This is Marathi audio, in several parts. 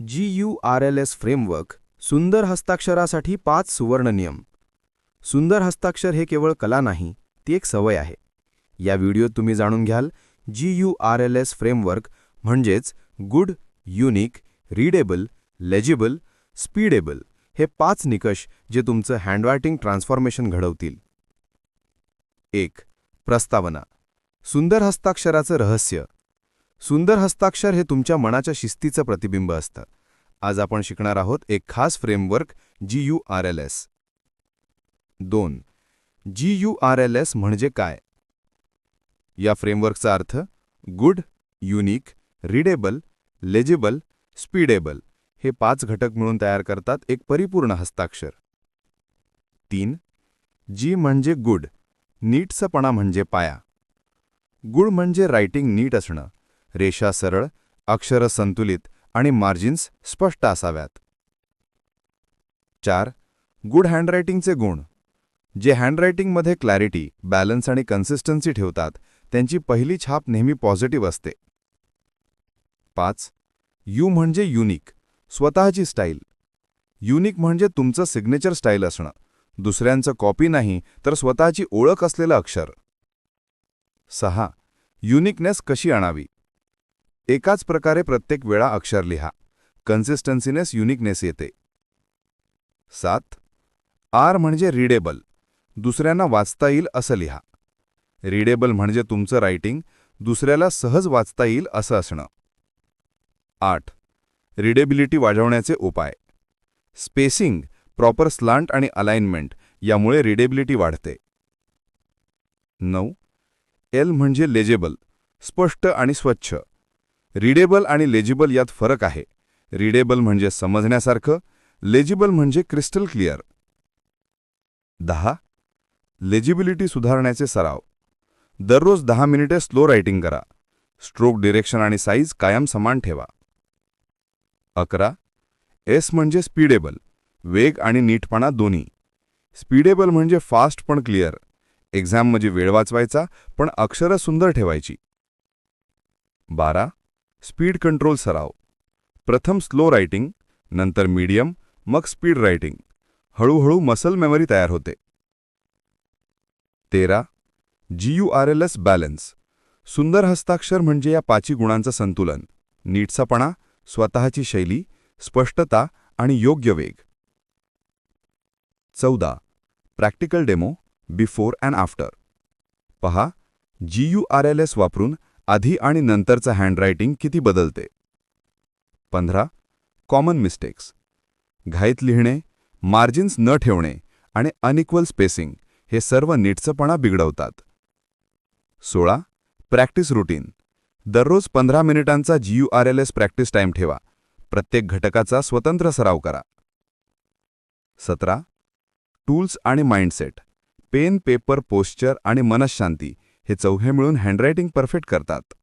G U R L S framework सुंदर हस्ताक्षरासाठी पाच सुवर्ण नियम सुंदर हस्ताक्षर हे केवळ कला नाही ती एक सवय आहे. या व्हिडिओत तुम्ही जाणून घ्याल G U R L S framework म्हणजेच good unique readable legible speedable हे पाच निकष जे तुमचं हँडरायटिंग ट्रान्सफॉर्मेशन घडवतील. एक प्रस्तावना. सुंदर हस्ताक्षराचं रहस्य. सुंदर हस्ताक्षर हे तुमच्या मनाच्या शिस्तीचं प्रतिबिंब असतं. आज आपण शिकणार आहोत एक खास framework G U R L S. दोन. G U R L S म्हणजे काय? या फ्रेमवर्कचा अर्थ good unique readable legible speedable हे पाच घटक मिळून तयार करतात एक परिपूर्ण हस्ताक्षर. तीन. जी म्हणजे गुड नीटसपणा म्हणजे पाया. गुड म्हणजे रायटिंग नीट असणं. रेषा सरळ अक्षर संतुलित आणि मार्जिन्स स्पष्ट असाव्यात. चार गुड हँडरायटिंगचे गुण. जे हँडरायटिंगमध्ये क्लॅरिटी बॅलन्स आणि कन्सिस्टन्सी ठेवतात त्यांची पहिली छाप नेहमी पॉझिटिव्ह असते. पाच यू म्हणजे युनिक स्वतःची स्टाईल. युनिक म्हणजे तुमचं सिग्नेचर स्टाईल असणं. दुसऱ्यांचं कॉपी नाही तर स्वतःची ओळख असलेलं अक्षर. सहा युनिकनेस कशी आणावी? एकाच प्रकारे प्रत्येक वेळा अक्षर लिहा. कन्सिस्टन्सीनेस युनिकनेस येते. सात. आर म्हणजे रीडेबल दुसऱ्यांना वाचता येईल असं लिहा. रीडेबल म्हणजे तुमचं रायटिंग दुसऱ्याला सहज वाचता येईल असं असणं. आठ. रिडेबिलिटी वाढवण्याचे उपाय. स्पेसिंग प्रॉपर स्लांट आणि अलाइनमेंट यामुळे रिडेबिलिटी वाढते. नऊ. एल म्हणजे लेजेबल स्पष्ट आणि स्वच्छ. रीडेबल आणि लेजिबल यात फरक आहे. रीडेबल म्हणजे समजण्यासारखं लेजिबल म्हणजे क्रिस्टल क्लिअर दहा. लेजिबिलिटी सुधारण्याचे सराव. दररोज दहा मिनिटे स्लो रायटिंग करा. स्ट्रोक डिरेक्शन आणि साईज कायम समान ठेवा. अकरा. एस म्हणजे स्पीडेबल वेग आणि नीटपणा दोन्ही. स्पीडेबल म्हणजे फास्ट पण क्लिअर एक्झाम म्हणजे वेळ वाचवायचा पण अक्षरं सुंदर ठेवायची. बारा. स्पीड कंट्रोल सराव. प्रथम स्लो रायटिंग नंतर मीडियम मग स्पीड रायटिंग हळूहळू मसल मेमरी तयार होते. तेरा. G U R L S balance. सुंदर हस्ताक्षर म्हणजे या पाची गुणांचं संतुलन. नीटसापणा स्वतःची शैली स्पष्टता आणि योग्य वेग. चौदा. Practical demo before and after. पहा G U R L S वापरून आधी आणि नंतरचं हँडरायटिंग किती बदलते? पंधरा. कॉमन मिस्टेक्स घाईत लिहिणे मार्जिन्स न ठेवणे आणि अनइक्वल स्पेसिंग हे सर्व नीटचंपणा बिघडवतात. सोळा. प्रॅक्टिस रुटीन दररोज पंधरा मिनिटांचा G U R L S practice time ठेवा. प्रत्येक घटकाचा स्वतंत्र सराव करा. सतरा. टूल्स आणि माइंडसेट पेन पेपर पोश्चर आणि मनशांती हे चौहे मिळून हँडरायटिंग परफेक्ट करतात.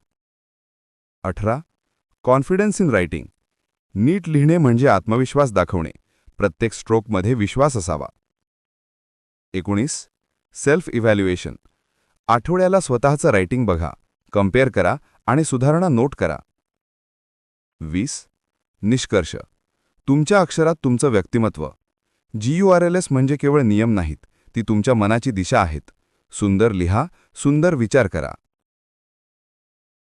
अठरा. कॉन्फिडन्स इन रायटिंग नीट लिहिणे म्हणजे आत्मविश्वास दाखवणे. प्रत्येक स्ट्रोकमध्ये विश्वास असावा. एकोणीस. सेल्फ इव्हॅल्युएशन आठवड्याला स्वतःचं रायटिंग बघा. कंपेअर करा आणि सुधारणा नोट करा. वीस. निष्कर्ष. तुमच्या अक्षरात तुमचं व्यक्तिमत्व. G U R L S म्हणजे केवळ नियम नाहीत ती तुमच्या मनाची दिशा आहेत. सुंदर लिहा सुंदर विचार करा.